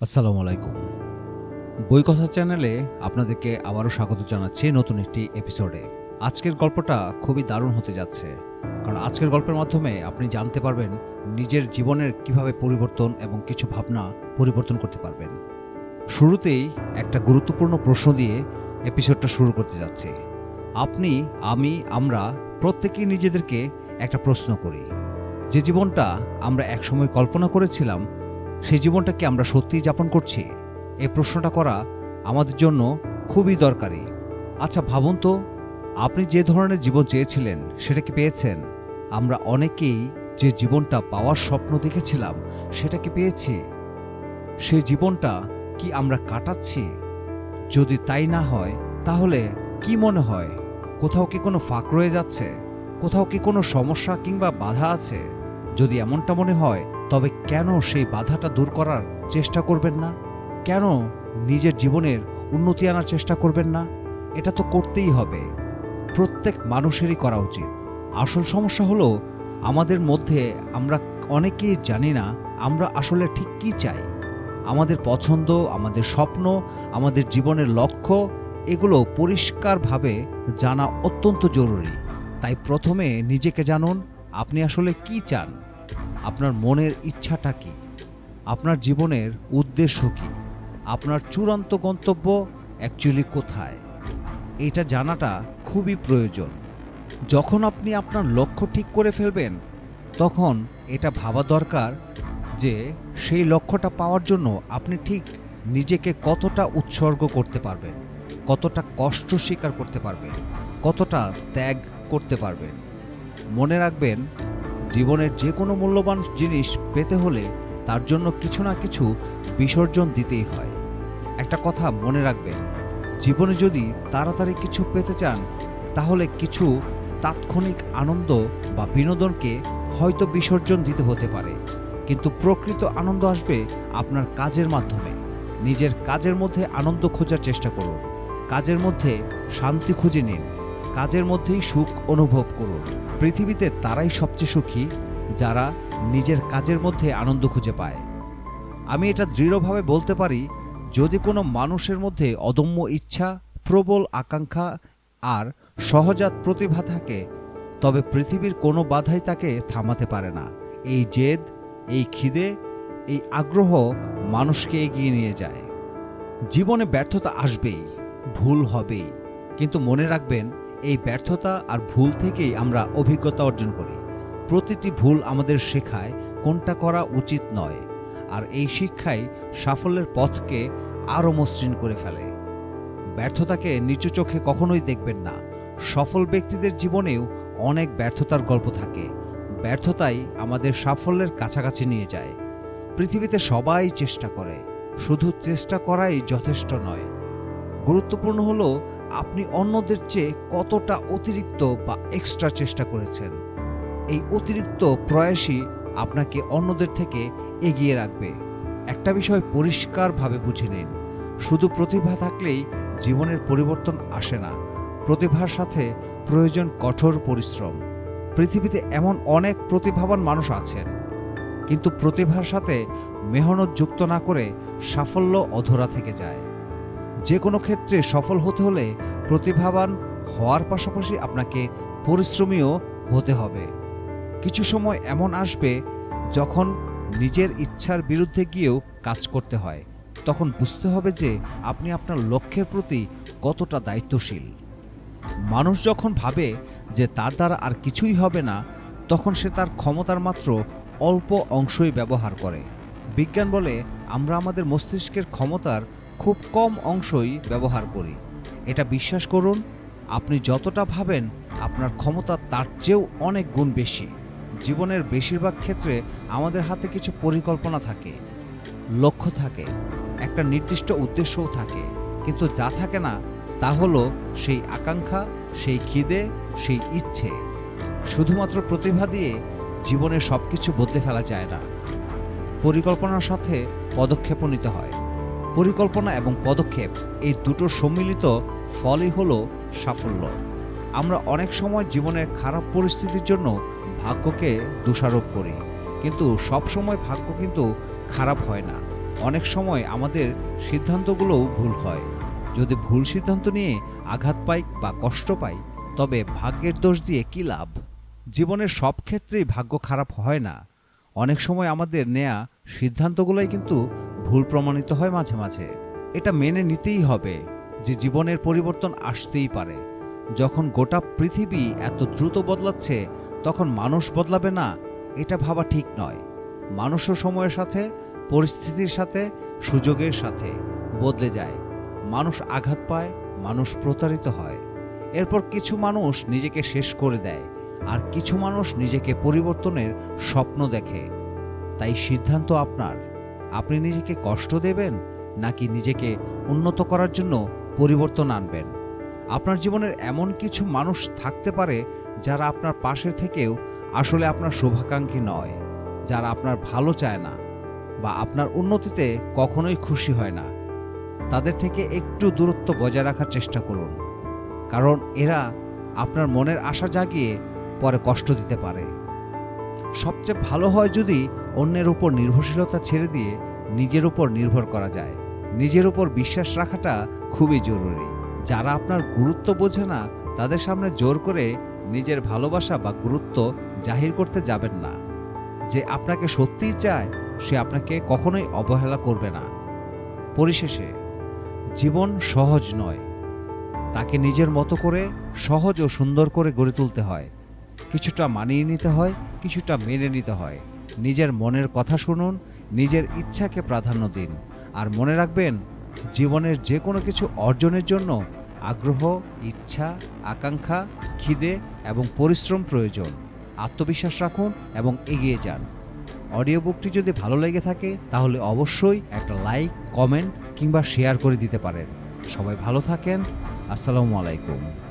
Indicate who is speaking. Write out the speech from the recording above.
Speaker 1: আসসালামু আলাইকুম। বই কথা চ্যানেলে আপনাদেরকে আবারও স্বাগত জানাচ্ছি নতুন একটি এপিসোডে। আজকের গল্পটা খুবই দারুণ হতে যাচ্ছে। কারণ আজকের গল্পের মাধ্যমে আপনি জানতে পারবেন নিজের জীবনের কীভাবে পরিবর্তন এবং কিছু ভাবনা পরিবর্তন করতে পারবেন। শুরুতেই একটা গুরুত্বপূর্ণ প্রশ্ন দিয়ে এপিসোডটা শুরু করতে যাচ্ছি। আপনি, আমি, আমরা প্রত্যেকেই নিজেদেরকে একটা প্রশ্ন করি। যে জীবনটা আমরা একসময় কল্পনা করেছিলাম, সেই জীবনটা কি আমরা সত্যিই যাপন করছি? এই প্রশ্নটা করা আমাদের জন্য খুবই দরকারি। আচ্ছা ভাবুন তো, আপনি যে ধরনের জীবন চেয়েছিলেন, সেটা কি পেয়েছেন? আমরা অনেকেই যে জীবনটা পাওয়ার স্বপ্ন দেখেছিলাম, সেটা কি পেয়েছি? সেই জীবনটা কি আমরা কাটাচ্ছি? যদি তাই না হয়, তাহলে কি মনে হয়? কোথাও কি কোনো ফাঁক রয়ে যাচ্ছে? কোথাও কি কোনো সমস্যা কিংবা বাধা আছে? যদি এমনটা মনে হয়, তবে কেন সেই বাধাটা দূর করার চেষ্টা করবেন না? কেন নিজের জীবনের উন্নতি আনার চেষ্টা করবেন না? এটা তো করতেই হবে। প্রত্যেক মানুষেরই করা উচিত। আসল সমস্যা হলো, আমাদের মধ্যে আমরা অনেকেই জানি না আমরা আসলে ঠিক কী চাই। আমাদের পছন্দ, আমাদের স্বপ্ন, আমাদের জীবনের লক্ষ্য, এগুলো পরিষ্কারভাবে জানা অত্যন্ত জরুরি। তাই প্রথমে নিজেকে জানুন, আপনি আসলে কি চান? আপনার মনের ইচ্ছাটা কি? আপনার জীবনের উদ্দেশ্য কি? আপনার চূড়ান্ত গন্তব্য অ্যাকচুয়ালি কোথায়? এটা জানাটা খুবই প্রয়োজন। যখন আপনি আপনার লক্ষ্য ঠিক করে ফেলবেন, তখন এটা ভাবা দরকার যে সেই লক্ষ্যটা পাওয়ার জন্য আপনি ঠিক নিজেকে কতটা উৎসর্গ করতে পারবেন, কতটা কষ্ট স্বীকার করতে পারবেন, কতটা ত্যাগ করতে পারবেন মনে রাখবেন, জীবনের যে কোনো মূল্যবান জিনিস পেতে হলে তার জন্য কিছু না কিছু বিসর্জন দিতেই হয়। একটা কথা মনে রাখবেন, জীবনে যদি তাড়াতাড়ি কিছু পেতে চান, তাহলে কিছু তাৎক্ষণিক আনন্দ বা বিনোদনকে হয়তো বিসর্জন দিতে হতে পারে। কিন্তু প্রকৃত আনন্দ আসবে আপনার কাজের মাধ্যমে। নিজের কাজের মধ্যে আনন্দ খোঁজার চেষ্টা করুন। কাজের মধ্যে শান্তি খুঁজে নিন। কাজের মধ্যেই সুখ অনুভব করুন। পৃথিবীতে তারাই সবচেয়ে সুখী, যারা নিজের কাজের মধ্যে আনন্দ খুঁজে পায়। আমি এটা দৃঢ়ভাবে বলতে পারি, যদি কোনো মানুষের মধ্যে অদম্য ইচ্ছা, প্রবল আকাঙ্ক্ষা আর সহজাত প্রতিভা থাকে, তবে পৃথিবীর কোনো বাধাই তাকে থামাতে পারে না। এই জেদ, এই খিদে, এই আগ্রহ মানুষকে এগিয়ে নিয়ে যায়। জীবনে ব্যর্থতা আসবেই, ভুল হবেই, কিন্তু মনে রাখবেন এই ব্যর্থতা আর ভুল থেকেই আমরা অভিজ্ঞতা অর্জন করি। প্রতিটি ভুল আমাদের শেখায় কোনটা করা উচিত নয়, আর এই শিক্ষাই সাফল্যের পথকে আরও মসৃণ করে ফেলে। ব্যর্থতাকে নিচু চোখে কখনোই দেখবেন না। সফল ব্যক্তিদের জীবনেও অনেক ব্যর্থতার গল্প থাকে। ব্যর্থতাই আমাদের সাফল্যের কাছাকাছি নিয়ে যায়। পৃথিবীতে সবাই চেষ্টা করে, শুধু চেষ্টা করাই যথেষ্ট নয়। গুরুত্বপূর্ণ হলো আপনি অন্যদের চেয়ে কতটা অতিরিক্ত বা এক্সট্রা চেষ্টা করেছেন? এই অতিরিক্ত প্রয়াসই আপনাকে অন্যদের থেকে এগিয়ে রাখবে। একটা বিষয় পরিষ্কারভাবে বুঝে নিন। শুধু প্রতিভা থাকলেই জীবনের পরিবর্তন আসে না। প্রতিভার সাথে প্রয়োজন কঠোর পরিশ্রম। পৃথিবীতে এমন অনেক প্রতিভাবান মানুষ আছেন। কিন্তু প্রতিভার সাথে মেহনত যুক্ত না করে সাফল্য অধরা থেকে যায়। যে কোনো ক্ষেত্রে সফল হতে হলে প্রতিভাবান হওয়ার পাশাপাশি আপনাকে পরিশ্রমীও হতে হবে। কিছু সময় এমন আসবে যখন নিজের ইচ্ছার বিরুদ্ধে গিয়েও কাজ করতে হয়। তখন বুঝতে হবে যে আপনি আপনার লক্ষ্যের প্রতি কতটা দায়িত্বশীল। মানুষ যখন ভাবে যে তার দ্বারা আর কিছুই হবে না, তখন সে তার ক্ষমতার মাত্র অল্প অংশই ব্যবহার করে। বিজ্ঞান বলে, আমরা আমাদের মস্তিষ্কের ক্ষমতার খুব কম অংশই ব্যবহার করি। এটা বিশ্বাস করুন, আপনি যতটা ভাবেন, আপনার ক্ষমতা তার চেয়েও অনেক গুণ বেশি। জীবনের বেশিরভাগ ক্ষেত্রে আমাদের হাতে কিছু পরিকল্পনা থাকে, লক্ষ্য থাকে, একটা নির্দিষ্ট উদ্দেশ্যও থাকে। কিন্তু যা থাকে না, তা হলো সেই আকাঙ্ক্ষা, সেই খিদে, সেই ইচ্ছে। শুধুমাত্র প্রতিভা দিয়ে জীবনের সব কিছু বদলে ফেলা যায় না। পরিকল্পনার সাথে পদক্ষেপও নিতে হয়। পরিকল্পনা এবং পদক্ষেপ এই দুটো সম্মিলিত ফলই হলো সাফল্য। আমরা অনেক সময় জীবনের খারাপ পরিস্থিতির জন্য ভাগ্যকে দোষারোপ করি, কিন্তু সব সময় ভাগ্য কিন্তু খারাপ হয় না। অনেক সময় আমাদের সিদ্ধান্তগুলোও ভুল হয়। যদি ভুল সিদ্ধান্ত নিয়ে আঘাত পাই বা কষ্ট পাই, তবে ভাগ্যের দোষ দিয়ে কী লাভ? জীবনের সব ক্ষেত্রেই ভাগ্য খারাপ হয় না। অনেক সময় আমাদের নেয়া সিদ্ধান্তগুলোই কিন্তু ভুল প্রমাণিত হয় মাঝে মাঝে। এটা মেনে নিতেই হবে যে জীবনের পরিবর্তন আসতেই পারে। যখন গোটা পৃথিবী এত দ্রুত বদলাচ্ছে, তখন মানুষ বদলাবে না, এটা ভাবা ঠিক নয়। মানুষও সময়ের সাথে, পরিস্থিতির সাথে, সুযোগের সাথে বদলে যায়। মানুষ আঘাত পায়, মানুষ প্রতারিত হয়। এরপর কিছু মানুষ নিজেকে শেষ করে দেয়, আর কিছু মানুষ নিজেকে পরিবর্তনের স্বপ্ন দেখে। তাই সিদ্ধান্ত আপনার। আপনি নিজেকে কষ্ট দেবেন নাকি নিজেকে উন্নত করার জন্য পরিবর্তন আনবেন? আপনার জীবনের এমন কিছু মানুষ থাকতে পারে যারা আপনার পাশে থেকেও আসলে আপনার শুভাকাঙ্ক্ষী নয়, যারা আপনার ভালো চায় না বা আপনার উন্নতিতে কখনোই খুশি হয় না। তাদের থেকে একটু দূরত্ব বজায় রাখার চেষ্টা করুন, কারণ এরা আপনার মনের আশা জাগিয়ে পরে কষ্ট দিতে পারে। সবচেয়ে ভালো হয় যদি অন্যের উপর নির্ভরশীলতা ছেড়ে দিয়ে নিজের উপর নির্ভর করা যায়। নিজের উপর বিশ্বাস রাখাটা খুবই জরুরি। যারা আপনার গুরুত্ব বোঝে না, তাদের সামনে জোর করে নিজের ভালোবাসা বা গুরুত্ব জাহির করতে যাবেন না। যে আপনাকে সত্যিই চায়, সে আপনাকে কখনোই অবহেলা করবে না। পরিশেষে, জীবন সহজ নয়। তাকে নিজের মতো করে সহজ ও সুন্দর করে গড়ে তুলতে হয়। কিছুটা মানিয়ে নিতে হয়, কিছুটা মেনে নিতে হয়। নিজের মনের কথা শুনুন, নিজের ইচ্ছাকে প্রাধান্য দিন। আর মনে রাখবেন, জীবনের যে কোনো কিছু অর্জনের জন্য আগ্রহ, ইচ্ছা, আকাঙ্ক্ষা, খিদে এবং পরিশ্রম প্রয়োজন। আত্মবিশ্বাস রাখুন এবং এগিয়ে যান। অডিও বুকটি যদি ভালো লেগে থাকে, তাহলে অবশ্যই একটা লাইক, কমেন্ট কিংবা শেয়ার করে দিতে পারেন। সবাই ভালো থাকেন। আসসালামু আলাইকুম।